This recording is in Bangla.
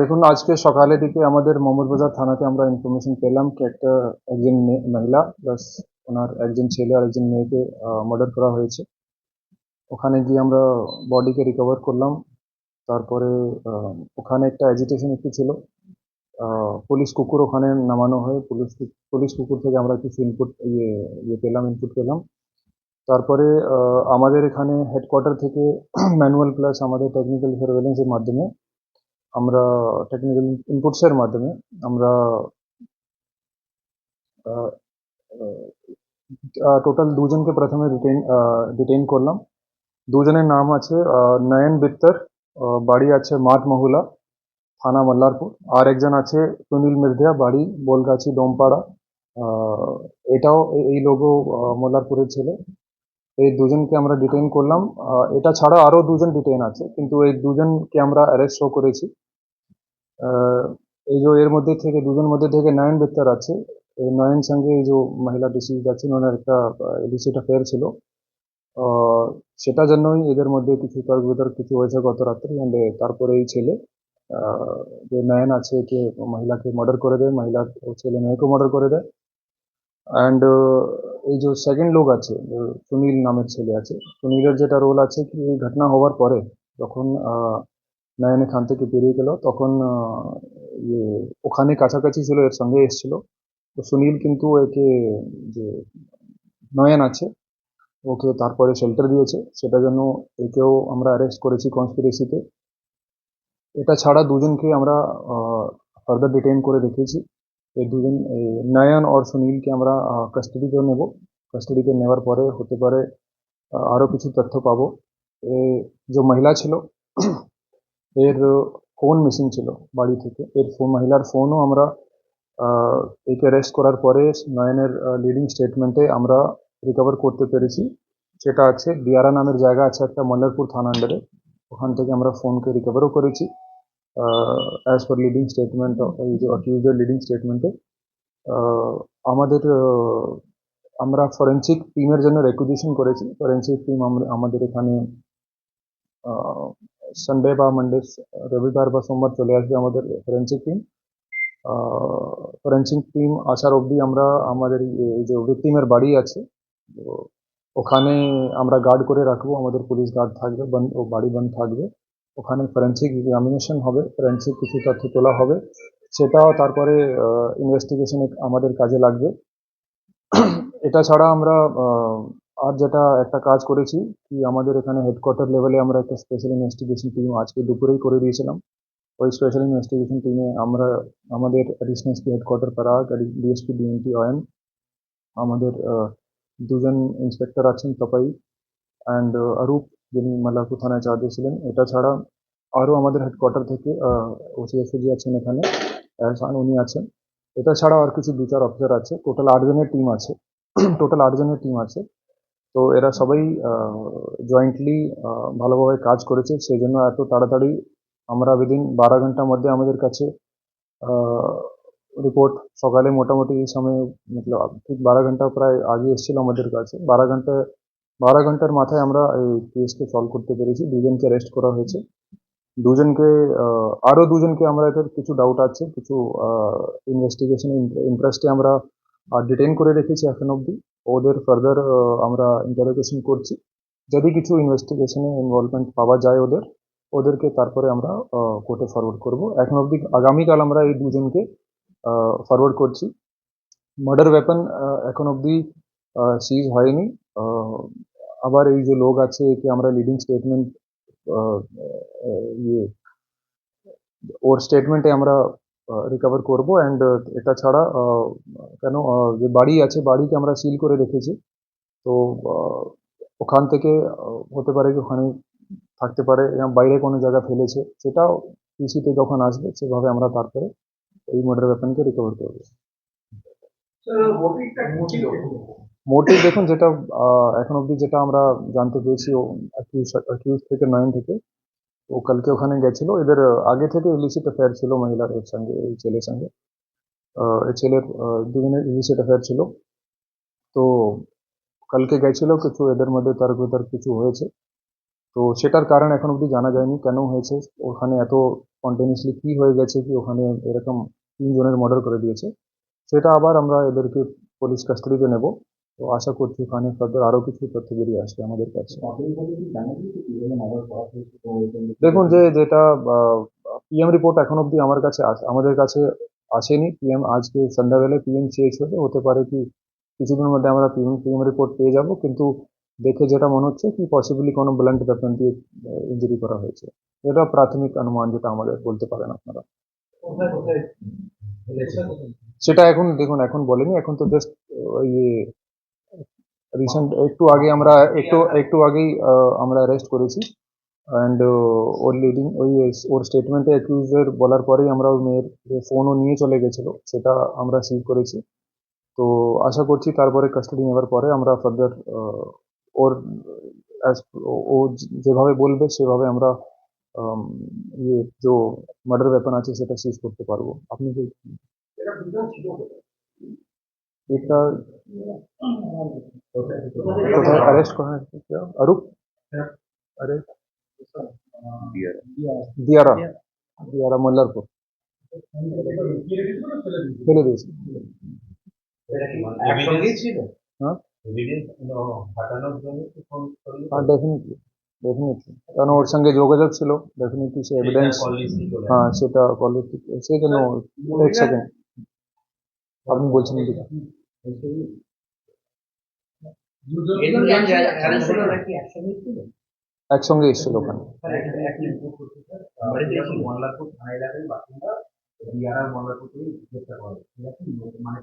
দেখুন, আজকে সকালের দিকে আমাদের মোহাম্মদবাজার থানাতে আমরা ইনফরমেশন পেলাম কি একটা একজন মহিলা প্লাস ওনার একজন ছেলে আর একজন মেয়েকে মার্ডার করা হয়েছে। ওখানে গিয়ে আমরা বডিকে রিকভার করলাম। তারপরে ওখানে একটা অ্যাজিটেশন একটু ছিল। পুলিশ কুকুর ওখানে নামানো হয়। পুলিশ পুলিশ কুকুর থেকে আমরা কিছু ইনপুট ইয়ে ইয়ে পেলাম ইনপুট পেলাম। তারপরে আমাদের এখানে হেডকোয়ার্টার থেকে ম্যানুয়াল প্লাস আমাদের টেকনিক্যাল সার্ভেলেন্সের মাধ্যমে আমরা টেকনিক্যাল ইনপুটসের মাধ্যমে আমরা টোটাল দুজনকে প্রথমে ডিটেইন ডিটেইন করলাম। দুজনের নাম আছে নয়ন বিত্তর বাড়ি আছে মাঠ মহুলা, থানা মল্লারপুর। আর একজন আছে সুনীল মির্ধিয়া, বাড়ি বোলগাছি ডোমপাড়া এটাও এই লোগো মল্লারপুরের ছেলে। এই দুজনকে আমরা ডিটেইন করলাম। এটা ছাড়া আরও দুজন ডিটেইন আছে, কিন্তু এই দুজনকে আমরা অ্যারেস্ট করেছি। এই যে এর মধ্যে থেকে, দুজন মধ্যে থেকে নয়ন বিত্তর আছে। এই নয়ন সঙ্গে এই যে মহিলা ডিসিজ আছে ওনার একটা ইলিসিট অ্যাফেয়ার ছিল। সেটা জন্যই এদের মধ্যে কিছু তর্ক বিতর্ক কিছু হয়েছে গত রাত্রে। তারপরে এই ছেলে যে নয়ন আছে, কে মহিলাকে মার্ডার করে দেয়, মহিলা ছেলে মেয়েকে মার্ডার করে দেয়। অ্যান্ড এই যে সেকেন্ড লোক আছে সুনীল নামের ছেলে আছে, সুনীলের যেটা রোল আছে কি, এই ঘটনা হওয়ার পরে যখন নয়ন এখান থেকে বেরিয়ে গেল, তখন ইয়ে ওখানে কাছাকাছি ছিল, এর সঙ্গে এসেছিল। তো সুনীল কিন্তু একে যে নয়ন আছে, ওকে তারপরে শেল্টার দিয়েছে। সেটা জন্য একেও আমরা অ্যারেস্ট করেছি কনস্পিরেসিতে এটা ছাড়া দুজনকে আমরা ফার্দার ডিটেইন করে রেখেছি এই দুজন নয়ন আর সুনীলকে আমরা কাস্টাডিতে নেব। কাস্টাডিতে নেওয়ার পরে হতে পারে আরও কিছু তথ্য পাবো। এ, যে মহিলা ছিল, এর ফোন মিসিং ছিল বাড়ি থেকে। এর ফোন মহিলার ফোনও আমরা একে অ্যারেস্ট করার পরে নয়নের লিডিং স্টেটমেন্টে আমরা রিকভার করতে পেরেছি। সেটা আছে, দিয়ারা নামের জায়গা আছে একটা মল্লারপুর থানা আন্ডারে ওখান থেকে আমরা ফোনকে রিকভারও করেছি। অ্যাজ পার লিডিং স্টেটমেন্ট এই যে অ্যাকিউজের লিডিং স্টেটমেন্টে আমাদের আহ, আমরা ফরেন্সিক টিমের জন্য রেকুজিশন করেছি। ফরেন্সিক টিম আমাদের এখানে সানডে বা মানডে রবিবার বা সোমবার চলে আসবে আমাদের ফরেন্সিক টিম ফরেন্সিক টিম আসার অবধি আমরা আমাদের যে ভিকটিমের বাড়ি আছে ওখানে আমরা গার্ড করে রাখব। আমাদের পুলিশ গার্ড থাকবে বন্ধ ও বাড়ি বন্ধ থাকবে। ওখানে ফরেন্সিক এক্সামিনেশন হবে ফরেন্সিক কিছু তথ্য তোলা হবে। সেটাও তারপরে ইনভেস্টিগেশনে আমাদের কাজে লাগবে। এটা ছাড়া আমরা আর যেটা একটা কাজ করেছি কি আমাদের এখানে হেডকোয়ার্টার লেভেলে আমরা একটা স্পেশাল ইনভেস্টিগেশন টিম আজকে দুপুরেই করে দিয়েছিলাম। ওই স্পেশাল ইনভেস্টিগেশন টিমে আমরা, আমাদের additional headquarter Parag DSP DMT অয়েন আমাদের দুজন ইন্সপেক্টর আছেন তপাই অ্যান্ড অরূপ যিনি মাল্লারপুর থানায় চার্জে ছিলেন এটা ছাড়া আরও আমাদের হেডকোয়ার্টার থেকে ওসি ওসিএসজি আছেন এখানে এহসান উনি আছেন। এটা ছাড়া আর কিছু দু চার অফিসার আছে টোটাল আটজনের টিম আছে টোটাল আটজনের টিম আছে। তো এরা সবাই জয়েন্টলি ভালোভাবে কাজ করেছে সেই জন্য এত তাড়াতাড়ি আমরা উইদিন বারো ঘণ্টার মধ্যে আমাদের কাছে রিপোর্ট সকালে মোটামুটি এই সময়, মতলব ঠিক বারো ঘণ্টা প্রায় আগে এসেছিল আমাদের কাছে। বারো ঘণ্টা বারো ঘণ্টার মাথায় আমরা এই কেসকে সলভ করতে পেরেছি। দুজনকে অ্যারেস্ট করা হয়েছে। দুজনকে আরও দুজনকে আমরা এটার কিছু ডাউট আছে, কিছু ইনভেস্টিগেশন ইন্টারেস্টে আমরা ডিটেইন করে রেখেছি এখন অবধি। ওদের ফার্দার আমরা ইন্টারোগেশন করছি। যদি কিছু ইনভেস্টিগেশনে ইনভলভমেন্ট পাওয়া যায় ওদের, ওদেরকে তারপরে আমরা কোর্টে ফরওয়ার্ড করব। এখন অবধি আগামীকাল আমরা এই দুজনকে ফরওয়ার্ড করছি। মার্ডার ওয়েপন এখন অবধি সিজ হয়নি। আবার এই যে লোক আছে একে আমরা লিডিং স্টেটমেন্ট ইয়ে ওর স্টেটমেন্টে আমরা রিকভার করব অ্যান্ড এটা ছাড়া কেন যে বাড়ি আছে বাড়িকে আমরা সিল করে রেখেছি। তো ওখান থেকে হতে পারে কি ওখানে থাকতে পারে বাইরে কোনো জায়গা ফেলেছে, সেটাও পিসিতে যখন আসবে সেভাবে আমরা তারপরে এই মার্ডার ওয়েপনকে রিকভার করব। মোটিভ দেখুন যেটা এখন অবধি যেটা আমরা জানতে পেরেছি অ্যাকিউজ থেকে নয়ন থেকে, ও কালকে ওখানে গেছিল। এদের আগে থেকে ইলিসিট অ্যাফেয়ার ছিল মহিলার সঙ্গে, এই ছেলের সঙ্গে। এই ছেলের দুজনের ইলিসিট অ্যাফেয়ার ছিল। তো কালকে গেছিল কিছু, এদের মধ্যে তার বিতর্ক কিছু হয়েছে। তো সেটার কারণ এখন অবধি জানা যায়নি, কেন হয়েছে, ওখানে এত কন্টিনিউসলি কী হয়ে গেছে কি ওখানে এরকম তিনজনের মার্ডার করে দিয়েছে। সেটা আবার আমরা এদেরকে পুলিশ কাস্টাডিতে নেব। তো আশা করছি ওখানে ফার্দার আরও কিছু তথ্য বেরিয়ে আসবে আমাদের কাছে। দেখুন যে যেটা পিএম রিপোর্ট এখন অবধি আমার কাছে আস- আমাদের কাছে আসেনি। পিএম আজকে সন্ধ্যাবেলায় পিএম চেয়েছিল হতে পারে কি কিছুদিনের মধ্যে আমরা পিএম পিএম রিপোর্ট পেয়ে যাব কিন্তু দেখে যেটা মনে হচ্ছে কি পসিবলি কোনো ব্লান্ট ওয়েপন দিয়ে ইঞ্জুরি করা হয়েছে। এটা প্রাথমিক অনুমান যেটা আমাদের বলতে পারেন আপনারা। সেটা এখন দেখুন এখন বলেনি। এখন তো জাস্ট ইয়ে রিসেন্ট একটু আগে আমরা একটু একটু আগেই আমরা অ্যারেস্ট করেছি। অ্যান্ড ওর লিডিং ওই ওর স্টেটমেন্টে অ্যাকিউজের বলার পরেই আমরা ওই মেয়ের ফোনও নিয়ে চলে গেছিল। সেটা আমরা সিভ করেছি। তো আশা করছি তারপরে কাস্টাডি নেওয়ার পরে আমরা ফার্দার ওর ও যেভাবে বলবে সেভাবে আমরা ইয়ে যে মার্ডার ব্যাপার আছে সেটা সিজ করতে পারব। আপনি কি এটা কোথায় অ্যারেস্ট করা হয়েছে क्या? अरूप अरे দিয়ারা দিয়ারা মল্লারপুর ফেলে দিয়েছে একসঙ্গেই ছিল হ্যাঁ এভিডেন্স হাঁটানোর জন্য কি ফোন করলো হ্যাঁ ডেফিনেটলি ডেফিনেটলি কারণ ওর সঙ্গে যোগাযোগ ছিল ডেফিনেটলি সে এভিডেন্স কল লিস্টে চলে হ্যাঁ সেটা কলেজ সেই জন্য এক সেকেন্ড আপনি বলছেন কি একসঙ্গে এসেছিল ওখানে মল্লারপুর থানা এলাকায় বাসিন্দা দিয়ারা মল্লারপুর থেকে গ্রেপ্তার করা হয়েছে। ঠিক আছে? মানে